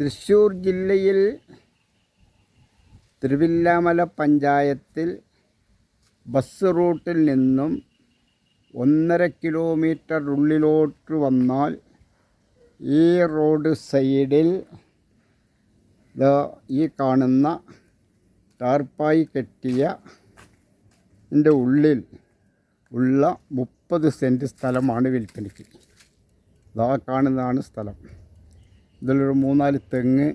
തൃശ്ശൂർ ജില്ലയിൽ തിരുവില്ലാമല പഞ്ചായത്തിൽ ബസ് റൂട്ടിൽ നിന്നും ഒന്നര കിലോമീറ്റർ ഉള്ളിലോട്ട് വന്നാൽ ഈ റോഡ് സൈഡിൽ ഈ കാണുന്ന ടാർപ്പായി കെട്ടിയ ഇതിന്റെ ഉള്ളിൽ ഉള്ള മുപ്പത് സെന്റ് സ്ഥലമാണ് വിൽപ്പനയ്ക്ക്. ഇതാ കാണുന്നതാണ് സ്ഥലം. ഇതിലൊരു മൂന്നാൽ തെങ്ങ്.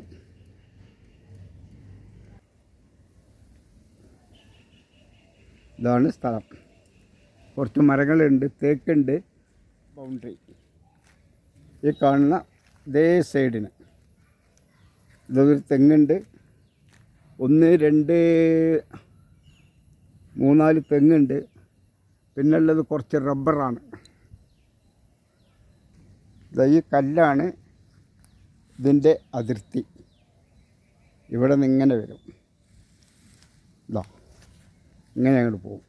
ഇതാണ് സ്ഥലം. കുറച്ച് മരങ്ങളുണ്ട് തേക്കുണ്ട്. ബൗണ്ടറി ഈ കാണുന്ന ഇതേ സൈഡിന്. ഇതൊരു തെങ്ങുണ്ട്. ഒന്ന് രണ്ട് മൂന്നാൽ തെങ്ങുണ്ട്. പിന്നുള്ളത് കുറച്ച് റബ്ബറാണ് ഈ കല്ലാണ്. ഇതിന്റെ അതിർത്തി. ഇവിടെ നിന്ന് ഇങ്ങനെ വരും. ഇതാ ഇങ്ങനെ അങ്ങോട്ട് പോകും.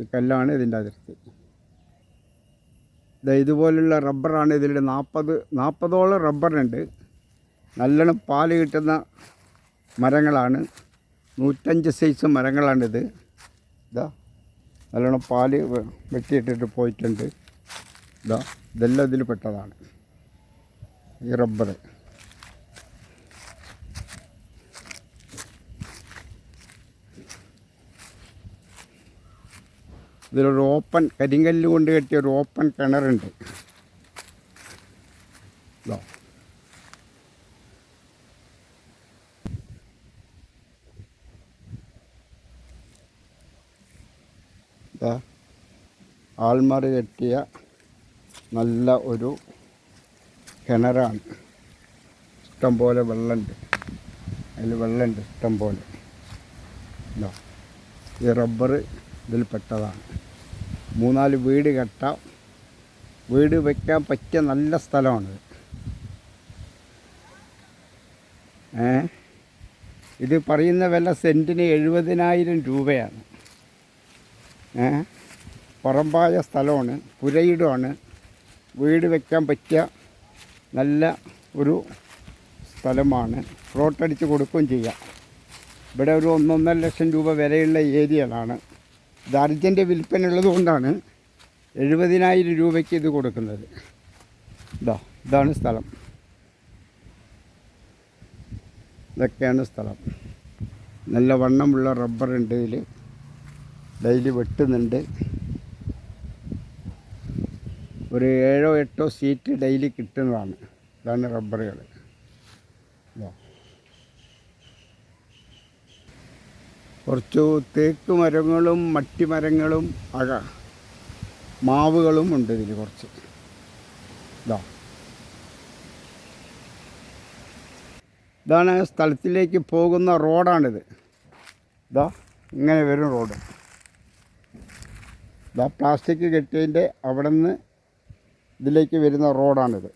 ഈ കല്ലാണ് ഇതിന്റെ അതിർത്തി. ഇതാ ഇതുപോലുള്ള റബ്ബറാണ് ഇതിൽ നാൽപ്പത് നാൽപ്പതോളം റബ്ബറുണ്ട് നല്ലോണം പാൽ കിട്ടുന്ന മരങ്ങളാണ്. നൂറ്റഞ്ച് സൈസ് മരങ്ങളാണിത്. ഇതാ നല്ലോണം പാൽ വെട്ടിയിട്ടിട്ട് പോയിട്ടുണ്ട്. ഇതാ ഇതെല്ലാം ഇതിൽ പെട്ടതാണ്. ഈ റബ്ബർ. ഇതിലൊരു ഓപ്പൺ കരിങ്കല്ല് കൊണ്ട് കെട്ടിയ ഒരു ഓപ്പൺ കിണറുണ്ട്. ഇതാ. കെട്ടിയ നല്ല ഒരു കിണറാണ്. ഇഷ്ടം പോലെ വെള്ളമുണ്ട് അതിൽ വെള്ളമുണ്ട് ഇഷ്ടം പോലെ ഇതാ ഈ റബ്ബർ ഇതിൽ പെട്ടതാണ്. മൂന്നാൽ വീട് കെട്ടാം. വീട് വയ്ക്കാൻ പറ്റിയ നല്ല സ്ഥലമാണിത് ഏ? ഇത് പറയുന്ന വില സെന്റിന് എഴുപതിനായിരം രൂപയാണ്. ഏ? പുറമ്പായ സ്ഥലമാണ് പുരയിടമാണ്. വീട് വയ്ക്കാൻ പറ്റിയ നല്ല ഒരു സ്ഥലമാണ്. പ്ലോട്ടടിച്ച് കൊടുക്കുകയും ചെയ്യാം. ഇവിടെ ഒരു ഒന്നൊന്നര ലക്ഷം രൂപ വിലയുള്ള ഏരിയകളാണ്. ഇത് അർജന്റ് വിൽപ്പന ഉള്ളത് കൊണ്ടാണ് എഴുപതിനായിരം രൂപയ്ക്ക് ഇത് കൊടുക്കുന്നത്. ഇതാ ഇതാണ് സ്ഥലം. ഇതൊക്കെയാണ് സ്ഥലം. നല്ല വണ്ണമുള്ള റബ്ബറുണ്ട് ഇതിൽ ഡെയിലി വെട്ടുന്നുണ്ട്. ഒരു ഏഴോ എട്ടോ സീറ്റ് ഡെയിലി കിട്ടുന്നതാണ്. ഇതാണ് റബ്ബറുകൾ. കുറച്ച് തേക്ക് മരങ്ങളും മട്ടി മരങ്ങളും അക മാവുകളും ഉണ്ട് ഇതിൽ കുറച്ച്. ഇതാ. ഇതാണ് സ്ഥലത്തിലേക്ക് പോകുന്ന റോഡാണിത്. ഇതാ ഇങ്ങനെ വരും റോഡ്. ഇതാ പ്ലാസ്റ്റിക് കെട്ടിയതിന്റെ അവിടെ നിന്ന് ഇതിലേക്ക് വരുന്ന റോഡാണിത്.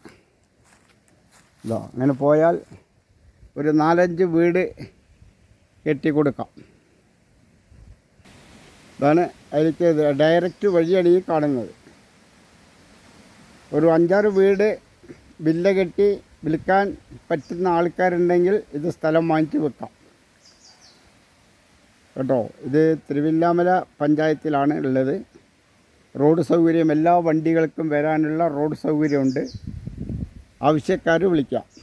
ഇതാ അങ്ങനെ പോയാൽ ഒരു നാലഞ്ച് വീട് കെട്ടി കൊടുക്കാം ഇതാണ് അതിലേക്ക് ഡയറക്റ്റ് വഴിയാണ് ഈ കാണുന്നത്. ഒരു അഞ്ചാറ് വീട് വില്ല കെട്ടി വിൽക്കാൻ പറ്റുന്ന ആൾക്കാരുണ്ടെങ്കിൽ ഇത് സ്ഥലം വാങ്ങിച്ച് വെക്കാം. കേട്ടോ ഇത് തിരുവില്ലാമല പഞ്ചായത്തിലാണ് ഉള്ളത്. റോഡ് സൗകര്യം എല്ലാ വണ്ടികൾക്കും വരാനുള്ള റോഡ് സൗകര്യമുണ്ട്. ആവശ്യക്കാർ വിളിക്കാം.